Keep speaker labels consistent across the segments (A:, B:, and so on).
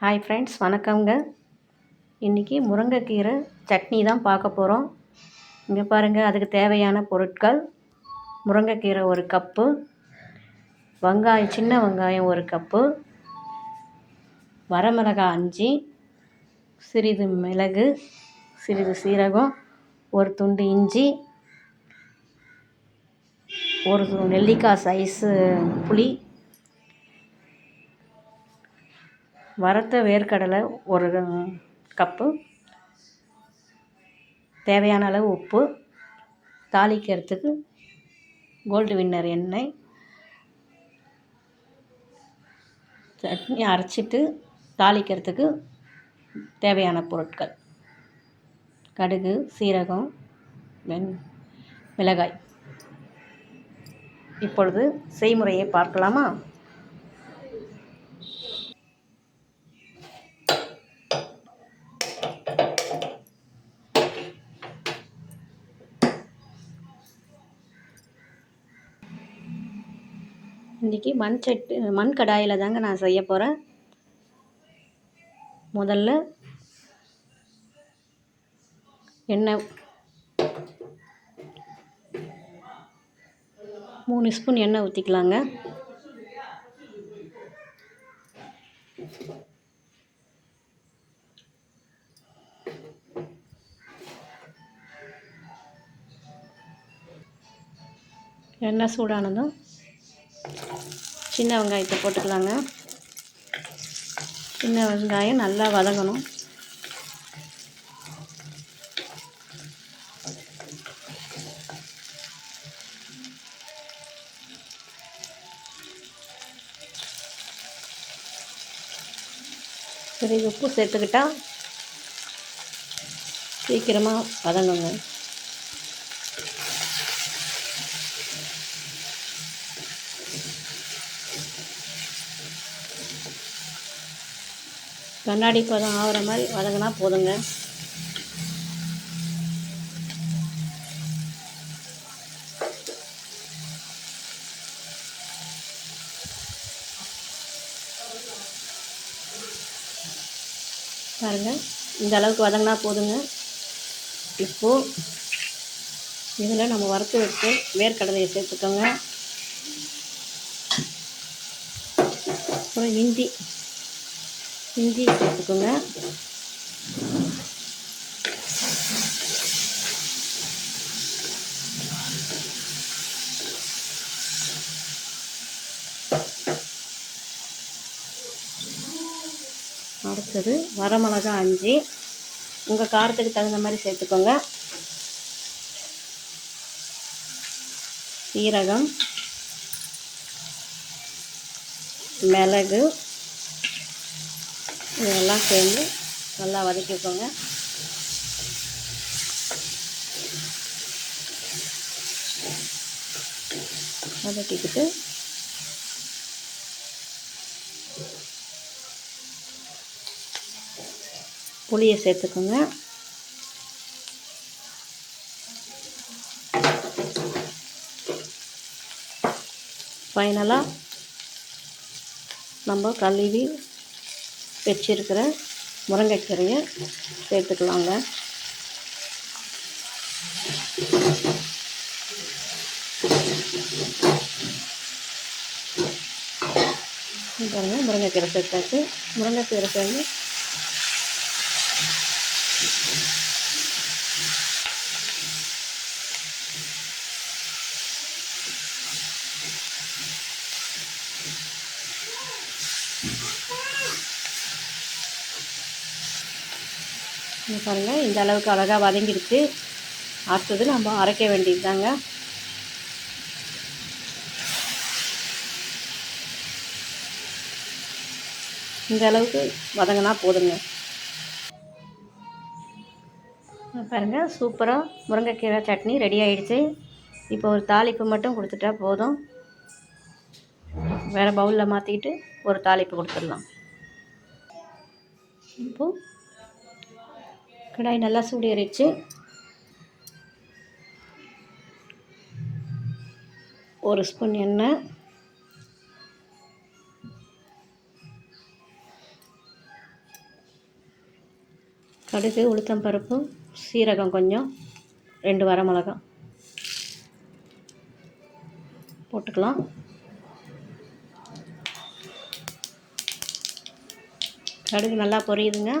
A: Hi friends வணக்கங்க இன்றைக்கி முருங்கைக்கீரை சட்னி தான் பார்க்க போகிறோம் இங்கே பாருங்கள் அதுக்கு தேவையான பொருட்கள். முருங்கைக்கீரை ஒரு கப்பு. வெங்காயம் சின்ன வெங்காயம் ஒரு கப்பு. வரமிளகாய் அஞ்சு. சிறிது மிளகு சிறிது சீரகம் ஒரு துண்டு இஞ்சி ஒரு நெல்லிக்காய் சைஸு புளி வறுத்த வேர்க்கடலை ஒரு கப்பு தேவையான அளவு உப்பு தாளிக்கிறதுக்கு கோல்டு வின்னர் எண்ணெய் சட்னி அரைச்சிட்டு தாளிக்கிறதுக்கு தேவையான பொருட்கள். கடுகு சீரகம் வெண் மிளகாய். இப்பொழுது செய்முறையை பார்க்கலாமா? இன்றைக்கி மண் சட்டு மண் கடாயில் தாங்க நான் செய்ய போகிறேன் முதல்ல எண்ணெய் மூணு ஸ்பூன் எண்ணெய் ஊற்றிக்கலாங்க எண்ணெய் சூடானதும் சின்ன வெங்காயத்தை போட்டுக்கலாங்க. சின்ன வெங்காயம் நல்லா வதங்கணும். சரி உப்பு சேர்த்துக்கிட்டா சீக்கிரமாக வதங்குங்க. கண்ணாடி பதம் ஆகிற மாதிரி வதங்கினா போதுங்க. பாருங்கள் இந்த அளவுக்கு வதங்கினா போதுங்க. இப்போது இதில் நம்ம வறுத்து வச்சு வேர்க்கடலையை சேர்த்துக்கோங்க. அப்புறம் இஞ்சி. இஞ்சி சேர்த்துக்கோங்க. அடுத்தது வரமிளகா அஞ்சு. உங்கள் காரத்துக்கு தகுந்த மாதிரி சேர்த்துக்கோங்க. சீரகம் மிளகு இதெல்லாம் சேர்ந்து நல்லா வதக்கிக்கோங்க. வதக்கிக்கிட்டு புளியை சேர்த்துக்கோங்க. ஃபைனலாக நம்ம கழுவி வச்சிருக்கிற முருங்கைக்கீரையை சேர்த்துக்கலாங்க. பாருங்கள் முருங்கைக்கீரை சேர்த்தாச்சு. முருங்கைக்கீரை சேர்ந்து பாருங்கள் இந்த அளவுக்கு அழகாக வதங்கிடுச்சு. அடுத்தது நம்ம அரைக்க வேண்டியது தாங்க இந்த அளவுக்கு வதங்கினா போதுங்க. பாருங்கள் சூப்பராக முருங்கைக்கீரை சட்னி ரெடி ஆகிடுச்சு இப்போ ஒரு தாளிப்பு மட்டும் கொடுத்துட்டா போதும். வேறு பவுலில் மாற்றிக்கிட்டு ஒரு தாளிப்பு கொடுத்துடலாம். இப்போது கடாய் நல்லா சூடேறிச்சு ஒரு ஸ்பூன் எண்ணெய். கடுகு உளுத்தம் பருப்பு சீரகம் கொஞ்சம் ரெண்டு வரமிளகா போட்டுக்கலாம். கடுகு நல்லா பொரியுதுங்க.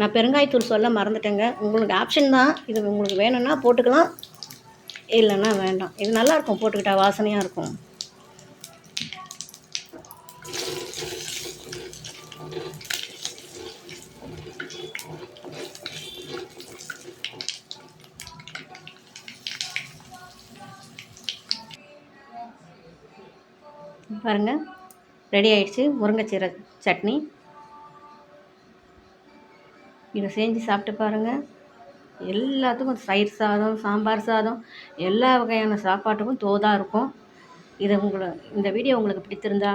A: நான் பெருங்காயத்தூள் சொல்ல மறந்துட்டேங்க. உங்களுக்கு ஆப்ஷன் தான். இது உங்களுக்கு வேணும்னா போட்டுக்கலாம். இல்லைன்னா வேண்டாம். இது நல்லாயிருக்கும் போட்டுக்கிட்டா வாசனையாக இருக்கும். பாருங்கள் ரெடி ஆயிடுச்சு. முருங்கைச்சீரை சட்னி. இதை செஞ்சு சாப்பிட்டு பாருங்கள் எல்லாத்துக்கும் தயிர் சாதம் சாம்பார் சாதம் எல்லா வகையான சாப்பாட்டுக்கும் தோதாக இருக்கும். இதை உங்களை இந்த வீடியோ உங்களுக்கு பிடித்திருந்தா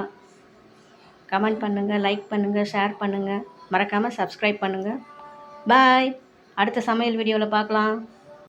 A: கமெண்ட் பண்ணுங்கள் லைக் பண்ணுங்கள் ஷேர் பண்ணுங்கள் மறக்காமல் சப்ஸ்கிரைப் பண்ணுங்கள் பாய் அடுத்த சமையல் வீடியோவில் பார்க்கலாம்